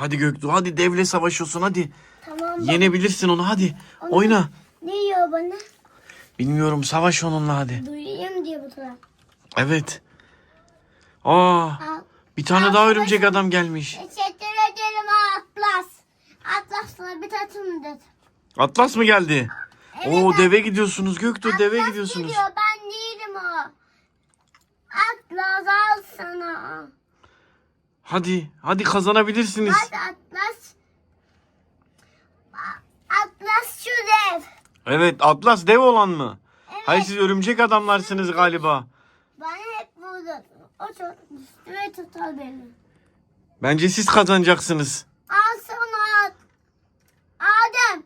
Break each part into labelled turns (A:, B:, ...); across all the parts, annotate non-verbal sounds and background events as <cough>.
A: Hadi Göktuğ hadi devle savaşıyorsun hadi.
B: Tamam baba.
A: Yenebilirsin onu hadi. Oyna.
B: Ne yiyor bana?
A: Bilmiyorum savaş onunla hadi.
B: Duyayım diye bu taraf.
A: Evet. Aa
B: Al.
A: bir tane daha örümcek adam gelmiş.
B: Teşekkür ederim Atlas. Atlas'la bir tatım dedi.
A: Atlas mı geldi?
B: Evet,
A: Oo deve gidiyorsunuz Göktuğ deve
B: Atlas
A: gidiyorsunuz.
B: geliyor ben değilim o. Atlas al sana.
A: Hadi hadi kazanabilirsiniz.
B: Hadi Atlas. Atlas şu dev.
A: Evet Atlas dev olan mı?
B: Evet.
A: Hayır siz örümcek adamlarsınız galiba.
B: Bana hep vurdu. O çok düştü ve tutar beni.
A: Bence siz kazanacaksınız.
B: Al sana. Adem.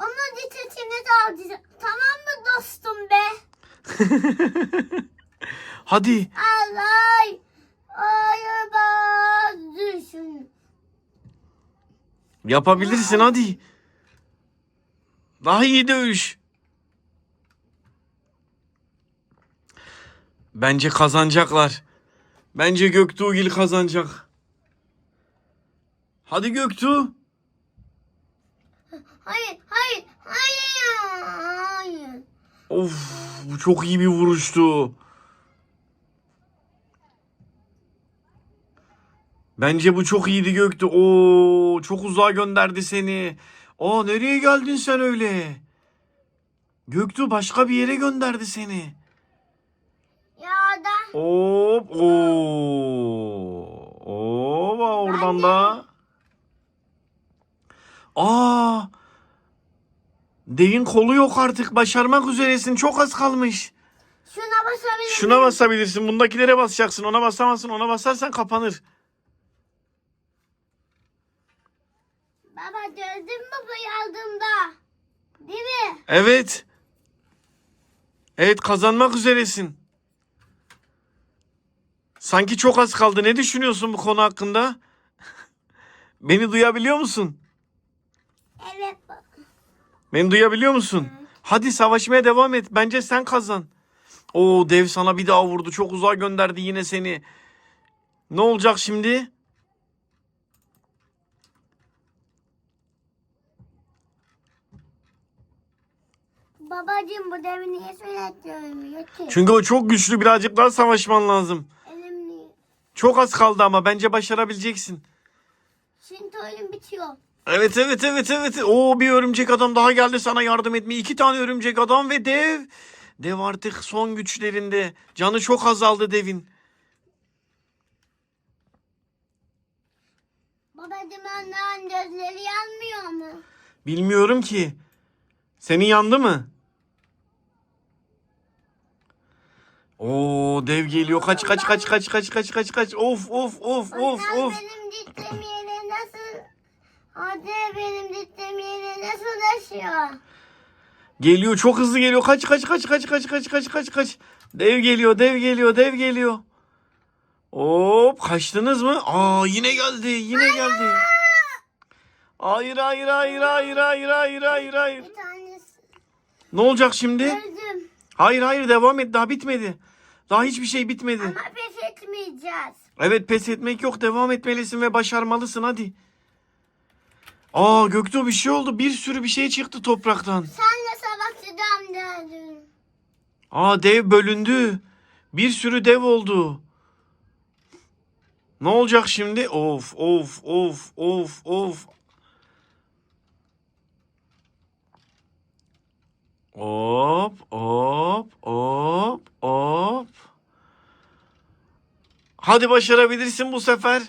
B: Onun dikkatini de al. Tamam mı dostum be? <laughs>
A: Hadi.
B: Alay. Ayıba
A: Yapabilirsin hadi. Daha iyi dövüş. Bence kazanacaklar. Bence Göktuğgil kazanacak. Hadi Göktuğ.
B: Hayır, hayır, hayır, hayır.
A: Of bu çok iyi bir vuruştu. Bence bu çok iyiydi Göktuğ. Oo çok uzağa gönderdi seni. Aa nereye geldin sen öyle? Göktuğ başka bir yere gönderdi seni.
B: Ya da
A: Hop oo. Hop oradan da. Aa. Devin kolu yok artık. Başarmak üzeresin. Çok az kalmış.
B: şuna basabilir
A: Şuna basabilirsin. Bundakilere basacaksın. Ona basamazsın. Ona basarsan kapanır.
B: Baba gördün mü bu yardımda? Değil mi?
A: Evet. Evet kazanmak üzeresin. Sanki çok az kaldı. Ne düşünüyorsun bu konu hakkında? <laughs> Beni duyabiliyor musun?
B: Evet baba.
A: Beni duyabiliyor musun? Hadi savaşmaya devam et. Bence sen kazan. Oo dev sana bir daha vurdu. Çok uzağa gönderdi yine seni. Ne olacak şimdi?
B: Babacığım bu devi niye söyletmiyor ki?
A: Çünkü o çok güçlü. Birazcık daha savaşman lazım.
B: Elim niye?
A: Çok az kaldı ama bence başarabileceksin.
B: Şimdi oyun bitiyor.
A: Evet evet evet evet. Oo bir örümcek adam daha geldi sana yardım etmeye. İki tane örümcek adam ve dev. Dev artık son güçlerinde. Canı çok azaldı devin.
B: Babacığım onların gözleri yanmıyor mu?
A: Bilmiyorum ki. Senin yandı mı? Oo dev geliyor. Kaç kaç kaç kaç kaç kaç kaç kaç. Of of of of of.
B: benim gittiğim yere nasıl... Hadi benim gittiğim yere nasıl taşıyor?
A: Geliyor çok hızlı geliyor. Kaç kaç kaç kaç kaç kaç kaç kaç kaç. Dev geliyor dev geliyor dev geliyor. Hop kaçtınız mı? Aa yine geldi yine geldi. Hayır hayır hayır hayır hayır hayır hayır hayır.
B: Bir tanesi
A: Ne olacak şimdi?
B: öldüm.
A: Hayır hayır devam et daha bitmedi. Daha hiçbir şey bitmedi.
B: Ama pes etmeyeceğiz.
A: Evet pes etmek yok devam etmelisin ve başarmalısın hadi. Aa Göktuğ bir şey oldu. Bir sürü bir şey çıktı topraktan.
B: Senle savaşacağım derdim.
A: Aa dev bölündü. Bir sürü dev oldu. Ne olacak şimdi? Of of of of of. Hop hop hop hop. Hadi başarabilirsin bu sefer.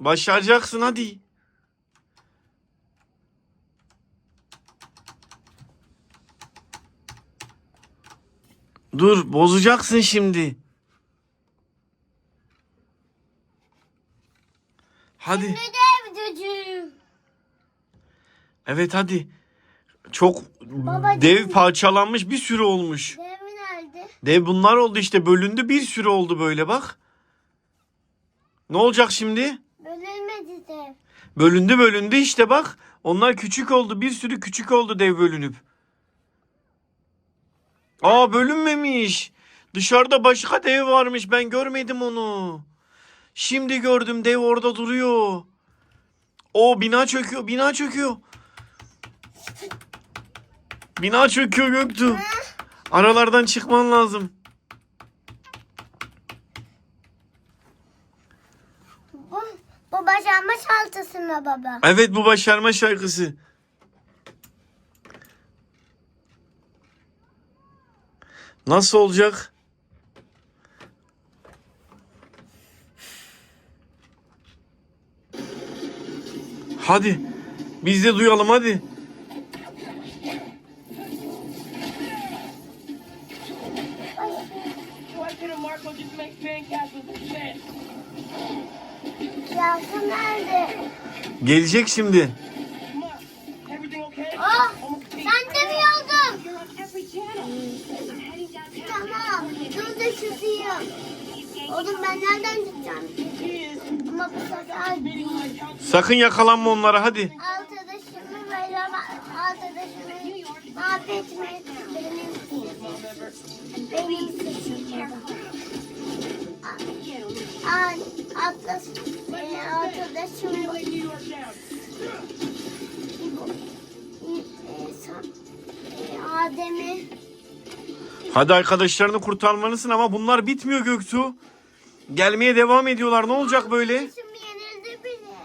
A: Başaracaksın hadi. Dur bozacaksın şimdi. Hadi. Evet hadi. Çok
B: Babacığım.
A: dev parçalanmış bir sürü olmuş.
B: Dev
A: bunlar oldu işte bölündü bir sürü oldu böyle bak. Ne olacak şimdi?
B: Bölünmedi dev.
A: Bölündü bölündü işte bak. Onlar küçük oldu bir sürü küçük oldu dev bölünüp. Aa bölünmemiş. Dışarıda başka dev varmış ben görmedim onu. Şimdi gördüm dev orada duruyor. O bina çöküyor. Bina çöküyor. Bina çöküyor Göktuğ. Aralardan çıkman lazım.
B: Bu, bu başarma şaltısı mı baba?
A: Evet bu başarma şarkısı. Nasıl olacak? Hadi. Biz de duyalım hadi.
B: Şaltı nerede?
A: Gelecek şimdi.
C: Almost
B: sen de mi
D: downtown.
B: Tamam. Dur da çözeyim. Oğlum ben nereden gideceğim? Ama bu sefer.
A: Sakın yakalanma onlara hadi.
B: arkadaşımı böyle arkadaşımı mahvetmek benim benim seçim. Ay, Atlas benim arkadaşım bu. E, e, Adem'i
A: Hadi arkadaşlarını kurtarmalısın ama bunlar bitmiyor Göktuğ. Gelmeye devam ediyorlar. Ne olacak böyle?
B: Arkadaşım yenildi bile.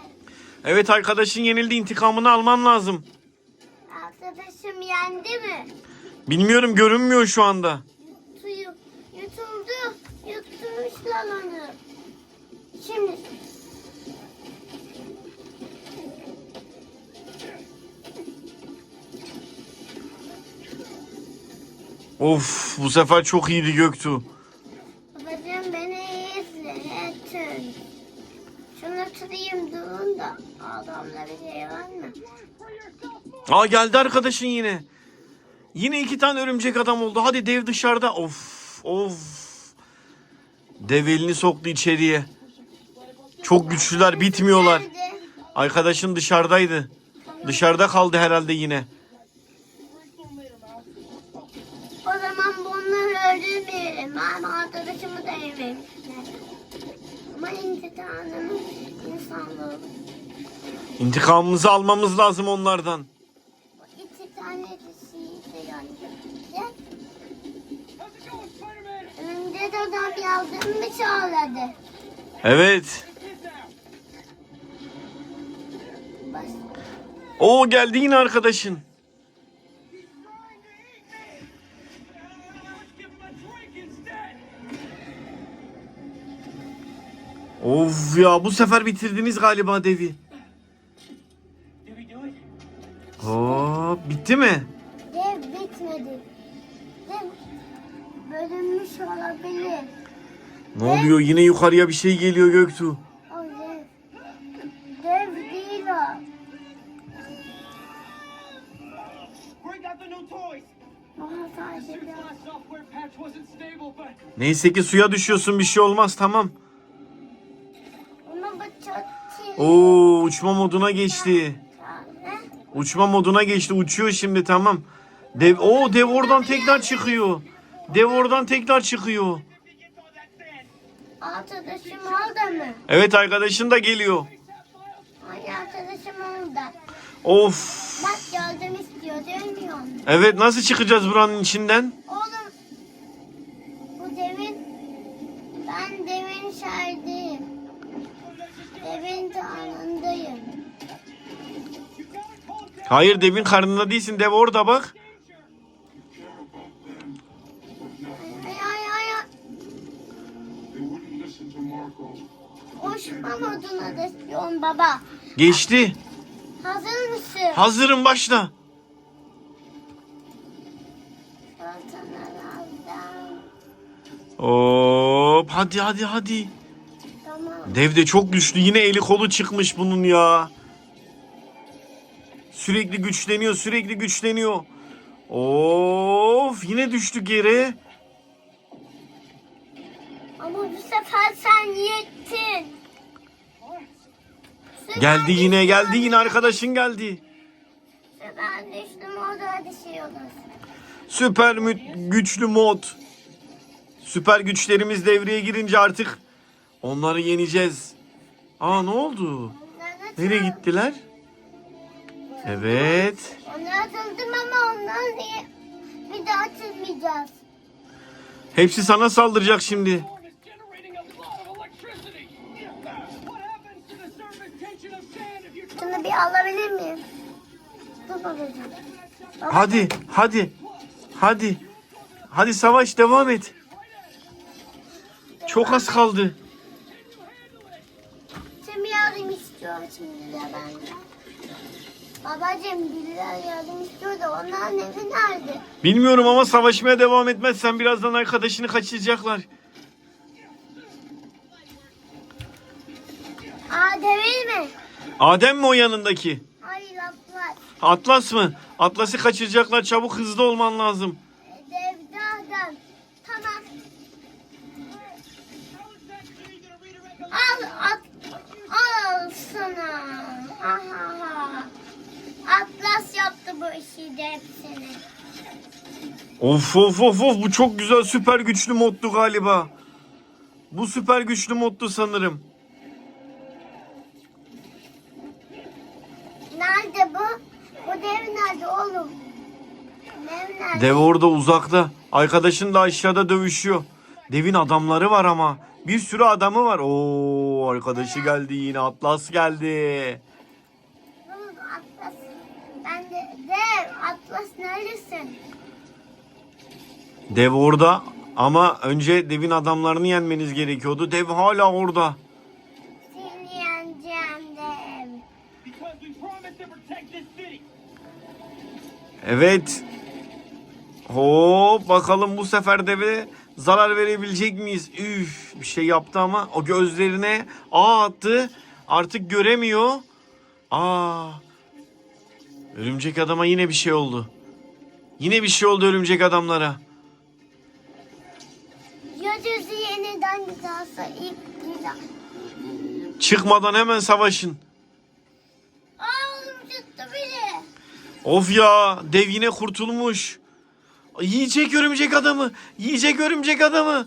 A: Evet arkadaşın yenildi. intikamını alman lazım.
B: Arkadaşım yendi mi?
A: Bilmiyorum görünmüyor şu anda.
B: Yutmuşlar onu. Şimdi
A: Of bu sefer çok iyiydi Göktuğ.
B: babacığım beni iyi izle. Etün. Şunu tutayım durun da adamda bir şey var mı?
A: Aa geldi arkadaşın yine. Yine iki tane örümcek adam oldu. Hadi dev dışarıda. Of of. Dev elini soktu içeriye. Çok güçlüler bitmiyorlar. Arkadaşın dışarıdaydı. Dışarıda kaldı herhalde yine.
B: O zaman bunları öldürmeyelim. Ben arkadaşımı da yememişler. Ama intikamımız insanlığı.
A: İntikamımızı almamız lazım onlardan.
B: De adam yardım mı çağırdı?
A: Evet. O geldi yine arkadaşın. Of ya bu sefer bitirdiniz galiba devi. Hop bitti mi?
B: Bölünmüş olabilir.
A: Ne oluyor yine yukarıya bir şey geliyor Göktuğ.
B: O dev. Dev değil o.
A: Neyse ki suya düşüyorsun bir şey olmaz tamam. Oo uçma moduna geçti. Uçma moduna geçti. Uçuyor şimdi tamam. Dev o dev oradan tekrar çıkıyor. Dev oradan tekrar çıkıyor.
B: Arkadaşım orada mı?
A: Evet arkadaşın da geliyor.
B: Ay arkadaşım orada.
A: Of.
B: Bak yardım istiyor dönmüyor mu?
A: Evet nasıl çıkacağız buranın içinden?
B: Oğlum bu devin ben devin şahidiyim. Devin tanrındayım.
A: Hayır devin karnında değilsin. Dev orada bak.
B: Uçma moduna da istiyorum baba.
A: Geçti.
B: Hazır mısın?
A: Hazırım başla. Hop hadi hadi hadi.
B: Tamam.
A: Dev de çok güçlü. Yine eli kolu çıkmış bunun ya. Sürekli güçleniyor, sürekli güçleniyor. Of, yine düştük yere.
B: Ama bu sefer sen yettin.
A: Geldi yine, geldi yine arkadaşın geldi.
B: Süper düştüm orada düşüyoruz.
A: Süper mü- güçlü mod. Süper güçlerimiz devreye girince artık Onları yeneceğiz. Aa ne oldu? Nereye gittiler? Evet.
B: Onları atıldım ama onları niye bir daha atılmayacağız.
A: Hepsi sana saldıracak şimdi.
B: Bir alabilir miyim? Dur babacığım.
A: Hadi, hadi. Hadi. Hadi savaş devam et. Çok az kaldı.
B: Şimdi yardım istiyor şimdi de benden. Babacığım birileri yardım istiyor da onların evi nerede?
A: Bilmiyorum ama savaşmaya devam etmezsen birazdan arkadaşını kaçıracaklar.
B: Aa değil mi?
A: Adem mi o yanındaki?
B: Hayır atlar.
A: Atlas mı? Atlas'ı kaçıracaklar. Çabuk hızlı olman lazım.
B: Devde adam. Tamam. Al at. Al sana. Aha, ha. Atlas yaptı bu işi de hepsini.
A: Of of of of bu çok güzel süper güçlü moddu galiba. Bu süper güçlü moddu sanırım.
B: Dev nerede? Dev
A: orada uzakta. Arkadaşın da aşağıda dövüşüyor. Devin adamları var ama. Bir sürü adamı var. Oo arkadaşı geldi yine. Atlas geldi.
B: Atlas. Ben de dev. Atlas neredesin?
A: Dev orada ama önce devin adamlarını yenmeniz gerekiyordu. Dev hala orada.
B: Seni yeneceğim dev.
A: Evet. Hop bakalım bu sefer deve zarar verebilecek miyiz? Üf bir şey yaptı ama o gözlerine ağ attı. Artık göremiyor. Aa. Örümcek adama yine bir şey oldu. Yine bir şey oldu örümcek adamlara.
B: Gökyüzü yeniden güzelse ilk güzel.
A: Çıkmadan hemen savaşın.
B: Aa oğlum çıktı biri.
A: Of ya dev yine kurtulmuş. Yiyecek örümcek adamı. Yiyecek örümcek adamı.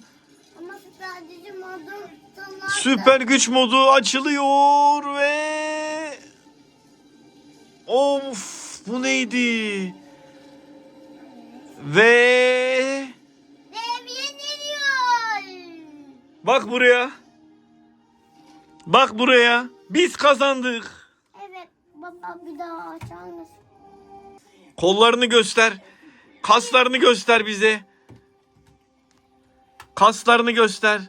B: Ama sadece modu sonlarda.
A: Süper güç modu açılıyor ve Of bu neydi? Ve
B: Dev yeniliyor.
A: bak buraya. Bak buraya. Biz kazandık.
B: Evet baba bir daha açar mısın?
A: Kollarını göster. Kaslarını göster bize. Kaslarını göster.